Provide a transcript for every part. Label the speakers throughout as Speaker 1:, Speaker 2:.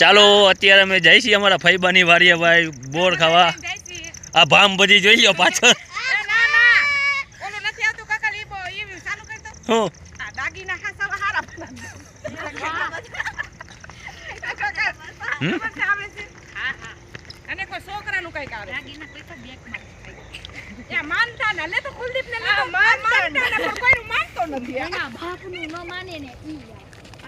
Speaker 1: ચાલો, અત્યારે અમે જઈ છીએ અમારા ફૈબાની વાડીએ ભાઈ, બોર ખાવા. આ ભામ બધી જોઈ લો પાછળ.
Speaker 2: માનતો નથી આ
Speaker 3: એના બાપનું ન માને ને ઈ યાર.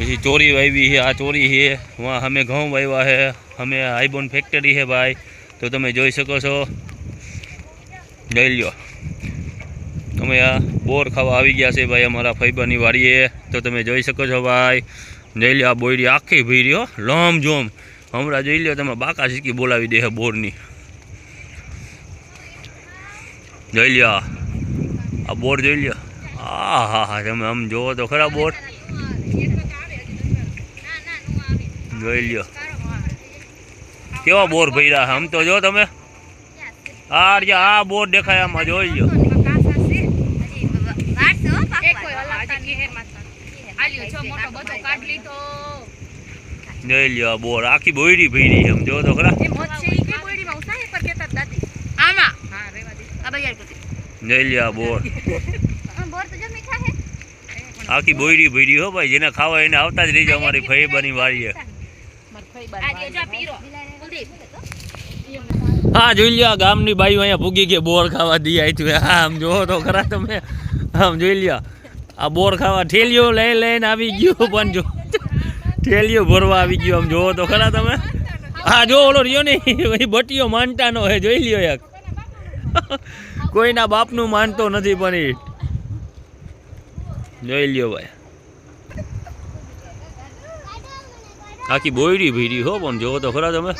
Speaker 1: પછી ચોરી વાવી છે, આ ચોરી છે વાં અમે ઘઉં વાવ્યા છે, અમે આઈબોન ફેક્ટરી છે ભાઈ. તો તમે જોઈ શકો છો. જોઈ લ્યો. અમે આ બોર ખાવા આવી ગયા છે ભાઈ અમારા ફૈબરની વાડીએ. તો તમે જોઈ શકો છો ભાઈ. જોઈ લ્યો આ બોયડી આખી ભીરી રહ્યો લમ જોમ હમણાં જોઈ લ્યો તમે બાકા શીકી બોલાવી દે છે બોરની. જોઈ લ્યો આ. આ બોર જોઈ લ્યો. આ હા હા તમે આમ જોવો તો ખરા બોર. જોઈ લ્યો કેવા બોર ભર્યા છે આમ તો જો તમે આ રહ્યા આ બોર દેખાય આમાં જોઈ લ્યો
Speaker 3: એક કોઈ હલાતા નહીં. આલ્યો છો મોટો બધો કાઢ લીધો.
Speaker 1: જોઈ લ્યો આ બોર આખી બોયડી ભરી છે આમ જો તો ખરા
Speaker 2: એ મોજ છે ઈ કઈ બોયડીમાં ઉસાય પર કેતા હતા દાદી
Speaker 3: આમાં.
Speaker 2: હા રેવા દે
Speaker 3: આ બજાર કરતી.
Speaker 1: જોઈ લ્યો આ બોર
Speaker 3: આમ બોર તો જો મીઠા હે.
Speaker 1: આખી બોયડી ભરી હો ભાઈ જેને ખાવા એને આવતા જ રહીજો અમારી ફઈ બની વાળીએ હા, જોઈ લ્યો ગામની બાઈઓ અહીંયા ભૂગી ગઈ, બોર ખાવા દઈ આવી આમ જોવો તો ખરા તમે. આમ જોઈ લ્યો, આ બોર ખાવા ઠેલીઓ લઈ લઈને આવી ગયો પણ જો ઠેલીઓ ભરવા આવી ગયો, આમ જોવો તો ખરા તમે. હા જો ઓલો રહ્યો ને એ બટીયો માનતા નો હે જોઈ લ્યો એક. કોઈના બાપનું માનતો નથી પણ જોઈ લ્યો ભાઈ. આખી બોયડી ભીડી હો પણ જોવો તો ખરા તમે.